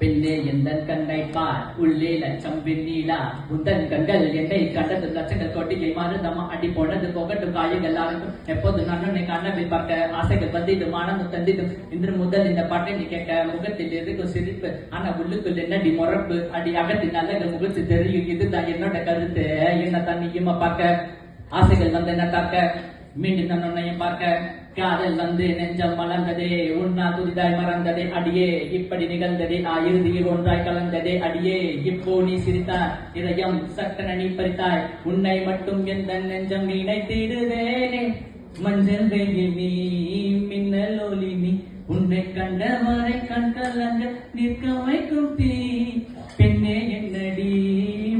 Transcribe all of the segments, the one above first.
பெண்ணே எந்த கண்ணை பார் உள்ளே லட்சம் விண்ணீலா உந்தன் கண்கள் என்னை கண்டது லட்சங்கள் கொட்டியை மாறுதம்மா அடி போனது போகட்டும் காயங்கள் எல்லாருக்கும் எப்போது நான் உன்னை கண்ணவில் பார்க்க ஆசைகள் வந்திடும் ஆனந்தம் தந்திடும். இன்று முதல் இந்த பாட்டை நீ கேட்க முகத்தில் இருக்கும் சிரிப்பு ஆனா உள்ளுக்குள் என்னடி முறப்பு அடி அகத்தின் அழகு முகத்து தெரியும் இதுதான் என்னோட கருத்து. என்ன தண்ணியுமா பார்க்க? ஆசைகள் வந்து என்ன தாக்க. மீண்டும் நான் உன்னையும் பார்க்க காதல் வந்து நெஞ்சம் மலர்ந்ததே உன்னா துரிதாய் மறந்ததே அடியே இப்படி நிகழ்ந்ததே ஆ இறுதியில் ஒன்றாய் கலந்ததே அடியே இப்போ நீ சிரித்தாய் இதயம் சட்டன நீ பறித்தாய் உன்னை மட்டும் எந்த நெஞ்சம் நினைத்திடுவேனே மஞ்சள் வெயில் நீ மின்னல் ஒலி நீ உன்னை கண்டவரை கண் கலங்க நிற்க வைக்கும் தீ. பெண்ணே என்னடி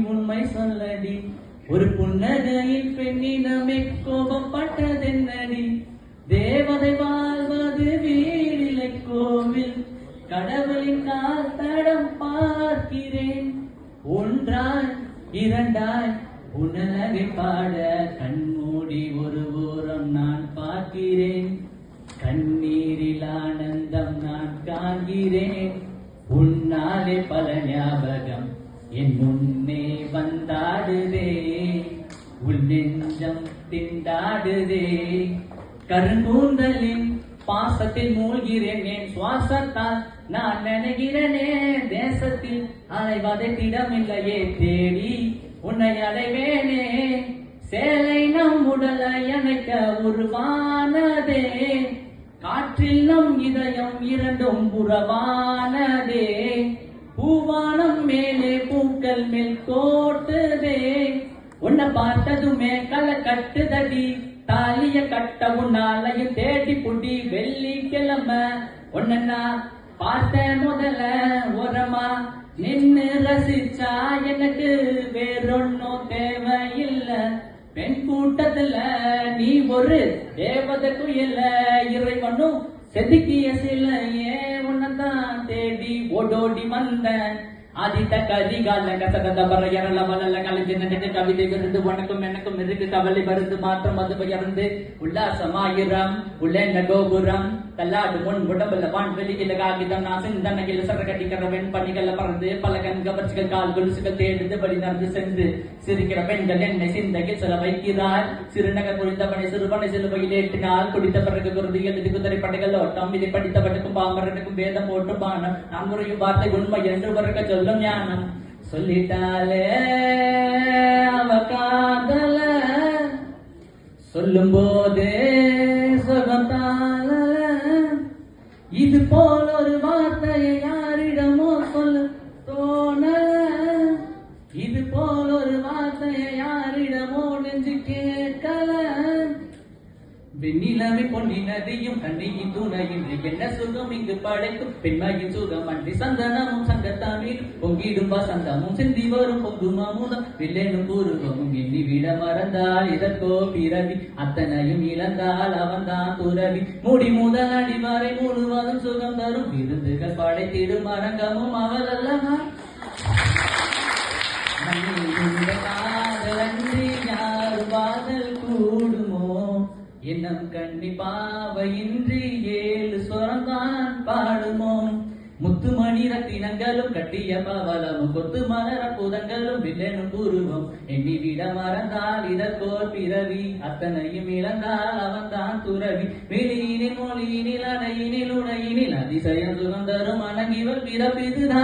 உண்மை சொல்லடி ஒரு புன்னகையில் பெண்ணினமே கோபப்பட்டதென்னடி? தேவதை வாழ்வது வீடிலை கோவில் கடவுளின் கால் தடம் பார்க்கிறேன். ஒன்றாய் இரண்டாய் உணரகை பாட கண்மூடி ஒரு ஓரம் நான் பார்க்கிறேன். கண்ணீரில் ஆனந்தம் நான் காண்கிறேன். உன்னாலே பல ஞாபகம் என் முன்னே வந்தாடுதே உள் நெஞ்சம் திண்டாடுதே. கருங்கூந்தலின் பாசத்தில் மூழ்கிறேன் என் சுவாசத்தால் நான் நினைக்கிறேனே தேசத்தில் அலைவதை திடமில்லையே தேடி உன்னை அடைவேனே. சேலை நம் உடலை அணைக்க உருவானதே. காற்றில் நம் இதயம் இரண்டும் புறவானதே பூவானம் மேலே பூக்கள் மேல் கோட்டுதே உன்னை பார்த்ததுமே களை கட்டுதடி. தாலிய கட்ட உன்னாலையும் தேடி புடி. வெள்ளிக்கிழமை உன்னை பார்த்த பார்த்தேன் முதல்ல உரமா நின்னு ரசிச்சா எனக்கு வேறொன்னும் தேவையில்லை. பெண் கூட்டத்துல நீ ஒரு தேவத குயில. இறைவனும் செதுக்கிய சிலையே உன்னதான் தேடி ஓடோடி வந்தேன். ஆதித்த கதிகால கசகத பரையரல வளல கலைஞ்சு நினைக்க கவிதை விருந்து உனக்கும் எனக்கும் இருக்கு கவலை வருது மாற்றம் அது பகிர்ந்து உல்லாசமாயிரம் உள்ளென்ன கோபுரம் தள்ளாடு முன் உடம்புல வான் வெளியில காகிதம் நான் சிந்தனையில் சர கட்டிக்கிற வெண் பணிகள் பறந்து பல கண் கவர்ச்சிகள் கால் கொலுசுகள் தேடுது வழி நடந்து சென்று சிரிக்கிற பெண்கள் என்னை சிந்தையில் சில வைக்கிறார் சிறுநகர் குறித்தவனை சிறுவனை சிலுவையில் ஏற்றினால் குடித்த பிறகு குருதி எழுதி குதிரை படைகள் ஓட்டம் இதை படித்தவனுக்கும் பாமரனுக்கும் வேதம் போட்டு பானம் நான் முறையும் வார்த்தை உண்மை என்று வரக்க சொல்லும் ஞானம் சொல்லிட்டாலே அவ காதல. சொல்லும் போதே சுகத்தால இது போல வெண்ணிலவை பொன்னி நதியும் கண்ணியின் துணையின்றி என்ன சுகம் இங்கு படைக்கும் பெண்மையின் சுகம். அன்றி சந்தனமும் சங்கத்தாமீர் பொங்கிடும் வசந்தமும் சிந்தி வரும். பொங்கும் அமுதம். வில்லேனும் பூர்வமும் எண்ணி விட மறந்தால் இதற்கோ பிறவி. அத்தனையும் இழந்தால் அவன்தான் துறவி. மூடி முதல் அடி வரை முழுவதும் சுகம் தரும். விருந்துகள் படைத்திடும் அரங்கமும் அவள் அல்லவா இன்னும் கண்ணி பாவையின்றி ஏழு சொரந்தான் பாடுமோ? முத்துமணி ரத்தினங்களும் கட்டிய பவளமும் கொத்து மலர புதங்களும் வில்லனும் பூர்வம் எண்ணி விட மறந்தால் இதற்கோர் பிறவி அத்தனையும் இழந்தால் அவன்தான் துறவி. வெளியினில் மொழியினில் அடையினில் உடையினில் அதிசயம் சுகந்தரும் அணங்கிவர் பிறப்பிதுதான்.